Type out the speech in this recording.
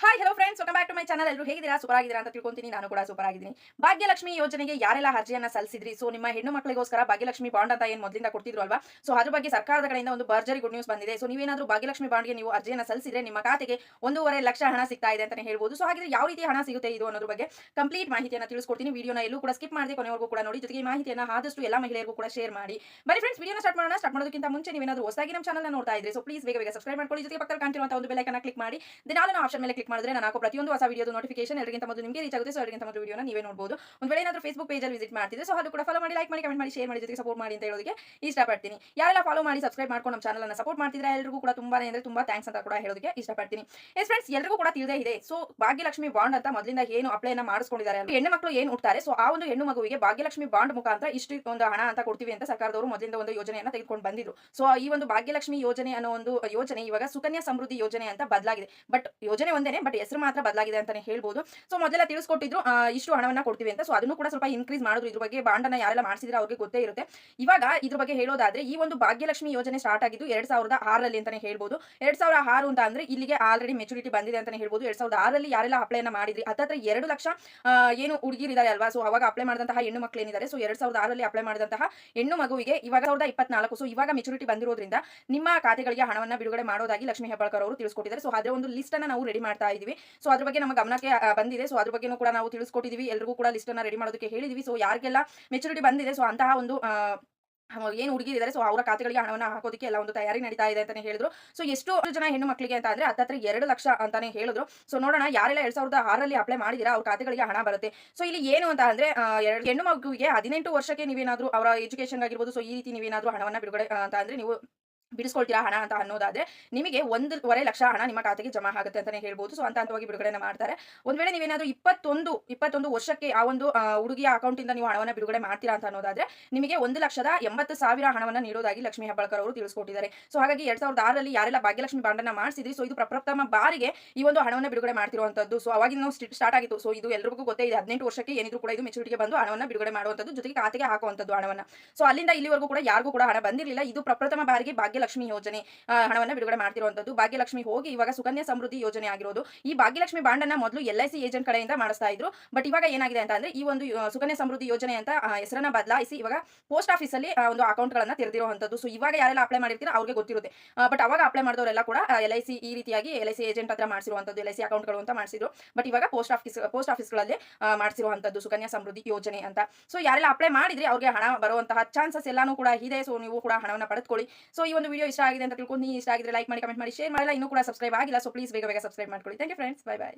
Hi hello friends welcome back to my channel ಎಲ್ಲರೂ ಹೇಗಿದ್ದೀರಾ? Super ಆಗಿದ್ದೀರಾ ಅಂತ ತಿಳ್ಕೊಂತೀನಿ. ನಾನು ಕೂಡ ಸೂಪರ್ ಆಗಿದ್ದೀನಿ ಭಾಗ್ಯಲಕ್ಷ್ಮಿ ಯೋಜನೆಗೆ ಯಾರೆಲ್ಲ ಅರ್ಜಿಯನ್ನ ಸಲ್ಲಿಸಿದ್ರಿ? ಸೊ ನಿಮ್ಮ ಹೆಣ್ಣು ಮಕ್ಕಳಿಗೋಸ್ಕರ ಭಾಗ್ಯಲಕ್ಷ್ಮಿ ಬಾಂಡ್ ಅಂತ ಏನು ಮೊದಲಿಂದ ಕೊಡ್ತಿದ್ರು ಅಲ್ವಾ ಸೊ ಅದ್ರ ಬಗ್ಗೆ ಸರ್ಕಾರದ ಕಡೆಯಿಂದ ಒಂದು ಭರ್ಜರಿ ಗುಡ್ ನ್ಯೂಸ್ ಬಂದಿದೆ. ಸೊ ನೀವೇನಾದ್ರು ಭಾಗ್ಯಲಕ್ಷ್ಮಿ ಬಾಂಡ್ಗೆ ನೀವು ಅರ್ಜಿಯನ್ನ ಸಲ್ಲಿಸಿದ್ರೆ ನಿಮ್ಮ ಖಾತೆಗೆ ಒಂದೂವರೆ ಲಕ್ಷ ಹಣ ಸಿಗ್ತಾ ಇದೆ ಅಂತಲೇ ಹೇಳ್ಬೋದು. ಸೊ ಹಾಗಿದ್ರೆ ಯಾವ ರೀತಿ ಹಣ ಸಿಗುತ್ತೆ ಇದು ಅನ್ನೋದ್ರ ಬಗ್ಗೆ ಕಂಪ್ಲೀಟ್ ಮಾಹಿತಿಯನ್ನು ತಿಳಿಸ್ಕೊಡ್ತೀನಿ. ವಿಡಿಯೋನ ಎಲ್ಲೂ ಕೂಡ ಸ್ಕಿಪ್ ಮಾಡಿದೆ ಕೊನೆವರೆಗೂ ಕೂಡ ನೋಡಿ. ಜೊತೆಗೆ ಮಾಹಿತಿಯನ್ನು ಆದಷ್ಟು ಎಲ್ಲ ಮಹಿಳೆಯರಿಗೂ ಕೂಡ ಶೇರ್ ಮಾಡಿ. ಬನ್ನಿ ಫ್ರೆಂಡ್ಸ್ ವಿಡಿಯೋನ ಸ್ಟಾರ್ಟ್ ಮಾಡೋಣ. ಸ್ಟಾರ್ಟ್ ಮಾಡೋದಕ್ಕಿಂತ ಮುಂಚೆ ನೀವೇನಾದರೂ ಹೊಸದಾಗಿ ನಮ್ಮ ಚಾನಲ್ ನೋಡ್ತಾ ಇದ್ರೆ ಸೊ ಪ್ಲೀಸ್ ಬೇಗ ಬೇಗ ಸಬ್ಸ್ಕ್ರೈಬ್ ಮಾಡ್ಕೊಳ್ಳಿ. ಜೊತೆಗೆ ಪಕ್ಕದಲ್ಲಿ ಕಾಣ್ತಿರುವಂತಹ ಒಂದು ಬೆಲೈಕನ್ನ ಕ್ಲಿಕ್ ಮಾಡಿ. ದಿನಾಲು ಆಪ್ಷನ್ ಮೇಲೆ ಕ್ಲಿಕ್ ಮಾಡಿದ್ರೆ ನಾನು ಹಾಕೋ ಪ್ರತಿಯೊಂದು ಹೊಸ ವಿಡಿಯೋದು ನೋಟಿಫಿಕೇಶನ್ ಎಲ್ಲರಿಗಿಂತ ಮೊದಲು ನಿಮಗೆ ರೀಚ್ ಆಗುತ್ತೆ. ಸೊ ಎಲ್ಲರಿಗಿಂತ ಮೊದಲು ವಿಡಿಯೋನ ನೀವೇ ನೋಡಬಹುದು ಒಂದು ವೇಳೆ ಏನಾದರೂ ಫೇಸ್ಬುಕ್ ಪೇಜಲ್ಲಿ ವಿಸಿಟ್ ಮಾಡ್ತಿದ್ರೆ ಸೊ ಅದು ಕೂಡ ಫಾಲೋ ಮಾಡಿ ಲೈಕ್ ಮಾಡಿ ಕಮೆಂಟ್ ಮಾಡಿ ಶೇರ್ ಮಾಡಿ ಜೊತೆಗೆ ಸಪೋರ್ಟ್ ಮಾಡಿ ಅಂತ ಹೇಳೋದಕ್ಕೆ ಇಷ್ಟಪಡ್ತೀನಿ. ಯಾರೆಲ್ಲ ಫಾಲೋ ಮಾಡಿ ಸಬ್ಸ್ಕ್ರೈಬ್ ಮಾಡ್ಕೊಂಡು ನಮ್ಮ ಚಾನಲ್ ಅನ್ನು ಸಪೋರ್ಟ್ ಮಾಡ್ತಿದ್ರೆ ಎಲ್ಲರಿಗೂ ಕೂಡ ತುಂಬಾ ಅಂದ್ರೆ ತುಂಬಾ ಥ್ಯಾಂಕ್ಸ್ ಅಂತ ಕೂಡ ಹೇಳೋದಕ್ಕೆ ಇಷ್ಟಪಡ್ತೀನಿ. ಎಸ್ ಫ್ರೆಂಡ್ಸ್ ಎಲ್ಲರಿಗೂ ಕೂಡ ತಿಳಿದೇ ಇದೆ. ಸೊ ಭಾಗ್ಯಲಕ್ಷ್ಮಿ ಬಾಂಡ್ ಅಂತ ಮೊದಲಿಂದ ಏನು ಅಪ್ಲೈನ ಮಾಡಿಸ್ಕೊಂಡಿದ್ದಾರೆ? ಹೆಣ್ಣು ಮಕ್ಕಳು ಏನು ಉಡ್ತಾರೆ ಸೊ ಆ ಒಂದು ಹೆಣ್ಣು ಮಗುವಿಗೆ ಭಾಗ್ಯಲಕ್ಷ್ಮಿ ಬಾಂಡ್ ಮುಖಾಂತರ ಇಷ್ಟು ಒಂದು ಹಣ ಅಂತ ಕೊಡ್ತೀವಿ ಅಂತ ಸರ್ಕಾರದವರು ಮೊದಲಿಂದ ಒಂದು ಯೋಜನೆಯನ್ನ ತೆಗೆದುಕೊಂಡು ಬಂದಿದ್ರು. ಸೊ ಈ ಒಂದು ಭಾಗ್ಯಲಕ್ಷ್ಮಿ ಯೋಜನೆ ಅನ್ನೋ ಒಂದು ಯೋಜನೆ ಇವಾಗ ಸುಕನ್ಯಾ ಸಮೃದ್ಧಿ ಯೋಜನೆ ಅಂತ ಬದಲಾಗಿದೆ. ಬಟ್ ಯೋಜನೆ ಒಂದೇನೆ ಬಟ್ ಹೆಸರು ಮಾತ್ರ ಬದಲಾಗಿದೆ ಅಂತಾನೆ ಹೇಳ್ಬೋದು. ಸೊ ಮೊದಲೆಲ್ಲ ತಿಳಿಸ್ಕೊಟ್ಟಿದ್ರು ಇಷ್ಟು ಹಣವನ್ನ ಕೊಡ್ತೀವಿ ಅಂತ. ಸೊ ಅದನ್ನು ಕೂಡ ಸ್ವಲ್ಪ ಇನ್ಕ್ರೀಸ್ ಮಾಡಿದ್ರು. ಇದ್ರ ಬಗ್ಗೆ ಬಾಂಡನ್ನ ಯಾರೆಲ್ಲ ಮಾಡಿಸಿದ್ರೆ ಅವ್ರಿಗೆ ಗೊತ್ತೇ ಇರುತ್ತೆ. ಇವಾಗ ಇದ್ರ ಬಗ್ಗೆ ಹೇಳೋದಾದ್ರೆ, ಈ ಒಂದು ಭಾಗ್ಯಲಕ್ಷ್ಮಿ ಯೋಜನೆ ಸ್ಟಾರ್ಟ್ ಆಗಿದ್ದು ಎರಡ್ ಸಾವಿರದ ಆರಲ್ಲಿ ಅಂತಾನೆ ಹೇಳ್ಬೋದು. ಎರಡ್ ಸಾವಿರದ ಆರು ಅಂತ ಅಂದ್ರೆ ಇಲ್ಲಿಗೆ ಆಲ್ರೆಡಿ ಮೆಚುರಿಟಿ ಬಂದಿದೆ ಅಂತಾನೆ ಹೇಳ್ಬೋದು. ಎರಡ್ ಸಾವಿರದ ಆರಲ್ಲಿ ಯಾರೆಲ್ಲ ಅಪ್ಲೈನ ಮಾಡಿದ್ರಿ? ಹತ್ತತ್ರ ಎರಡು ಲಕ್ಷ ಏನು ಹುಡುಗಿರಿದ್ದಾರೆ ಅಲ್ವಾ? ಸೊ ಅವಾಗ ಅಪ್ಲೈ ಮಾಡಿದಂತಹ ಹೆಣ್ಣು ಮಕ್ಕಳು ಏನಿದ್ದಾರೆ ಸೊ ಎರಡ್ ಸಾವಿರದ ಆರಲ್ಲಿ ಅಪ್ಲೈ ಮಾಡಿದಂತಹ ಹೆಣ್ಣು ಮಗುವಿಗೆ ಇವಾಗ ಸಾವಿರದ ಇಪ್ಪತ್ನಾಲ್ಕು. ಸೊ ಇವಾಗ ಮೆಚುರಿಟಿ ಬಂದಿರೋದ್ರಿಂದ ನಿಮ್ಮ ಖಾತೆಗಳಿಗೆ ಹಣವನ್ನ ಬಿಡುಗಡೆ ಮಾಡೋದಾಗಿ ಲಕ್ಷ್ಮೀ ಹೆಬ್ಬಾಳ್ಕರ್ ಅವರು ತಿಳಿಸ್ಕೊಟ್ಟಿದ್ದಾರೆ. ಸೊ ಅದೇ ಒಂದು ಲಿಸ್ಟ್ ಅನ್ನ ನಾವು ರೆಡಿ ಮಾಡ್ತಾ ಇದೀವಿ ಸೊ ಅದ್ರ ಬಗ್ಗೆ ನಮ್ಮ ಗಮನಕ್ಕೆ ಬಂದಿದೆ. ಸೊ ಅದ್ರ ಬಗ್ಗೆನೂ ಕೂಡ ನಾವು ತಿಳಿಸ್ಕೊಟ್ಟಿದೀವಿ. ಎಲ್ರಿಗೂ ಕೂಡ ಲಿಸ್ಟ್ ಅನ್ನ ರೆಡಿ ಮಾಡೋದಕ್ಕೆ ಹೇಳಿದೀವಿ. ಸೊ ಯಾರಿಗೆಲ್ಲ ಮೆಚುರಿಟಿ ಬಂದಿದೆ ಸೊ ಅಂತಹ ಒಂದು ಏನು ಹುಡುಗಿರಿದ್ದಾರೆ ಸೊ ಅವರ ಖಾತೆಗಳಿಗೆ ಹಣವನ್ನ ಹಾಕೋದಕ್ಕೆ ಎಲ್ಲ ಒಂದು ತಯಾರಿ ನಡೀತಾ ಇದೆ ಅಂತಾನೆ ಹೇಳಿದ್ರು. ಸೊ ಎಷ್ಟು ಜನ ಹೆಣ್ಣು ಮಕ್ಕಳಿಗೆ ಅಂತ ಅಂದ್ರೆ ಹತ್ತತ್ರ ಎರಡು ಲಕ್ಷ ಅಂತಾನೆ ಹೇಳಿದ್ರು. ಸೊ ನೋಡೋಣ, ಯಾರೆಲ್ಲ ಎರಡ್ ಸಾವಿರದ ಆರಲ್ಲಿ ಅಪ್ಲೈ ಮಾಡಿದಿರಾ, ಅವ್ರ ಖಾತೆಗಳಿಗೆ ಹಣ ಬರುತ್ತೆ. ಸೊ ಇಲ್ಲಿ ಏನು ಅಂತ ಅಂದ್ರೆ ಹೆಣ್ಣು ಮಗುವಿಗೆ ಹದಿನೆಂಟು ವರ್ಷಕ್ಕೆ ನೀವೇನಾದ್ರು ಅವರ ಎಜುಕೇಶನ್ ಆಗಿರ್ಬೋದು ಸೊ ಈ ರೀತಿ ನೀವೇನಾದ್ರು ಹಣವನ್ನ ಬಿಡುಗಡೆ ಅಂತ ಅಂದ್ರೆ ನೀವು ಬಿಡಿಸ್ಕೊಳ್ತೀರಾ ಹಣ ಅಂತ ಅನ್ನೋದಾದ್ರೆ ನಿಮಗೆ ಒಂದೂವರೆ ಲಕ್ಷ ಹಣ ನಿಮ್ಮ ಖಾತೆಗೆ ಜಮಾ ಆಗುತ್ತೆ ಅಂತಾನೆ ಹೇಳ್ಬೋದು. ಸೊ ಅಂತ ಹಂತವಾಗಿ ಬಿಡುಗಡೆನ ಮಾಡ್ತಾರೆ. ಒಂದ್ ವೇಳೆ ನೀವೇನಾದ್ರೂ ಇಪ್ಪತ್ತೊಂದು ಇಪ್ಪತ್ತೊಂದು ವರ್ಷಕ್ಕೆ ಆ ಒಂದು ಹುಡುಗಿ ಹುಡುಗಿಯ ಅಕೌಂಟ್ ಇಂದ ನೀವು ಹಣವನ್ನ ಬಿಡುಗಡೆ ಮಾಡ್ತೀರಾ ಅಂತ ಅನ್ನೋದಾದ್ರೆ ನಿಮಗೆ ಒಂದು ಲಕ್ಷದ ಎಂಬತ್ತು ಸಾವಿರ ಹಣವನ್ನ ನೀಡೋದಾಗಿ ಲಕ್ಷ್ಮಿ ಹೆಬ್ಬಾಳ್ಕರ್ ಅವರು ತಿಳಿಸ್ಕೊಟ್ಟಿದ್ದಾರೆ. ಸೊ ಹಾಗಾಗಿ ಎರಡ್ ಸಾವಿರದ ಆರಲ್ಲಿ ಯಾರೆಲ್ಲ ಭಾಗ್ಯಲಕ್ಷ್ಮಿ ಬಾಂಡನ್ನ ಮಾಡಿಸಿದ್ರಿ ಸೊ ಇದು ಪ್ರಪ್ರಥಮ ಬಾರಿಗೆ ಈ ಒಂದು ಹಣವನ್ನ ಬಿಡುಗಡೆ ಮಾಡ್ತಿರುವಂಥದ್ದು ಸೊ ಅವಾಗಿನ ಸ್ಟಾರ್ಟ್ ಆಗಿತ್ತು. ಸೊ ಇದು ಎಲ್ಲರಿಗೂ ಗೊತ್ತೇ, ಇದೆ ಹದಿನೆಂಟು ವರ್ಷಕ್ಕೆ ಏನಿದ್ರು ಕೂಡ ಇದು ಮೆಚುರಿಟಿಗೆ ಬಂದು ಹಣವನ್ನ ಬಿಡುಗಡೆ ಮಾಡುವಂತದ್ದು. ಜೊತೆಗೆ ಖಾತೆಗೆ ಹಾಕುವಂತದ್ದು ಹಣವನ್ನ. ಸೊ ಅಲ್ಲಿಂದ ಇಲ್ಲಿವರೆಗೂ ಕೂಡ ಯಾರಿಗೂ ಕೂಡ ಹಣ ಬಂದಿರಲಿಲ್ಲ. ಇದು ಪ್ರಪ್ರಥಮ ಬಾರಿಗೆ ಭಾಗ್ಯಲಕ್ಷ್ಮಿ ಯೋಜನೆ ಹಣವನ್ನ ಬಿಡುಗಡೆ ಮಾಡ್ತಿರುವಂತದ್ದು. ಭಾಗ್ಯಲಕ್ಷ್ಮಿ ಹೋಗಿ ಇವಾಗ ಸುಕನ್ಯಾ ಸಮೃದ್ಧಿ ಯೋಜನೆ ಆಗಿರೋದು. ಈ ಭಾಗ್ಯಲಕ್ಷ್ಮಿ ಬಾಂಡ್ ಅನ್ನ ಮೊದಲು ಎಲ್ ಐ ಸಿ ಏಜೆಂಟ್ ಕಡೆಯಿಂದ ಮಾಡಿಸ್ತಾ ಇದ್ರು. ಬಟ್ ಇವಾಗ ಏನಾಗಿದೆ ಅಂತ ಅಂದ್ರೆ, ಈ ಒಂದು ಸುಕನ್ಯಾ ಸಮೃದ್ಧಿ ಯೋಜನೆ ಅಂತ ಹೆಸರನ್ನ ಬದಲಾಯಿಸಿ ಇವಾಗ ಪೋಸ್ಟ್ ಆಫೀಸ್ ಅಲ್ಲಿ ಒಂದು ಅಕೌಂಟ್ ಗಳನ್ನ ತೆರೆದಿರುವಂತದ್ದು. ಸೊ ಇವಾಗ ಯಾರೆಲ್ಲ ಅಪ್ಲೈ ಮಾಡಿರ್ತೀರ ಅವ್ರಿಗೆ ಗೊತ್ತಿರುತ್ತೆ. ಬಟ್ ಅವಾಗ ಅಪ್ಲೈ ಮಾಡಿದವರೆಲ್ಲ ಕೂಡ ಎಲ್ ಐ ಸಿ ಈ ರೀತಿಯಾಗಿ ಎಲ್ ಐ ಸಿ ಏಜೆಂಟ್ ಹತ್ರ ಮಾಡಿಸಿರುವಂತದ್ದು ಎಲ್ ಐ ಸಿ ಅಕೌಂಟ್ಗಳು ಅಂತ ಮಾಡಿಸಿದ್ರು. ಬಟ್ ಇವಾಗ ಪೋಸ್ಟ್ ಆಫೀಸ್ ಪೋಸ್ಟ್ ಆಫೀಸ್ಗಳಲ್ಲಿ ಮಾಡಿಸಿರುವಂತದ್ದು ಸುಕನ್ಯಾ ಸಮೃದ್ಧಿ ಯೋಜನೆ ಅಂತ. ಸೊ ಯಾರೆಲ್ಲ ಅಪ್ಲೈ ಮಾಡಿದ್ರೆ ಅವ್ರಿಗೆ ಹಣ ಬರುವಂತಹ ಚಾನ್ಸಸ್ ಎಲ್ಲಾನು ಕೂಡ ಇದೆ. ಸೊ ನೀವು ಕೂಡ ಹಣವನ್ನ ಪಡೆದುಕೊಳ್ಳಿ. ಸೊ ಈ ಒಂದು ವಿಡಿಯೋ ಇಷ್ಟ ಆಗಿದೆ ಅಂತ ತಿಳ್ಕೊಂಡು ನೀವು ಇಷ್ಟ ಆಗಿದ್ರೆ ಲೈಕ್ ಮಾಡಿ ಕಮೆಂಟ್ ಮಾಡಿ ಶೇರ್ ಮಾಡಿಲ್ಲ ಇನ್ನೂ ಕೂಡ ಸಬ್ಸ್ಕ್ರೈಬ್ ಆಗಿಲ್ಲ ಸೊ ಪ್ಲೀಸ್ ಬೇಗ ಬೇಗ ಸಬ್ಸ್ಕ್ರೈಬ್ ಮಾಡ್ಕೊಳ್ಳಿ. Thank you friends bye bye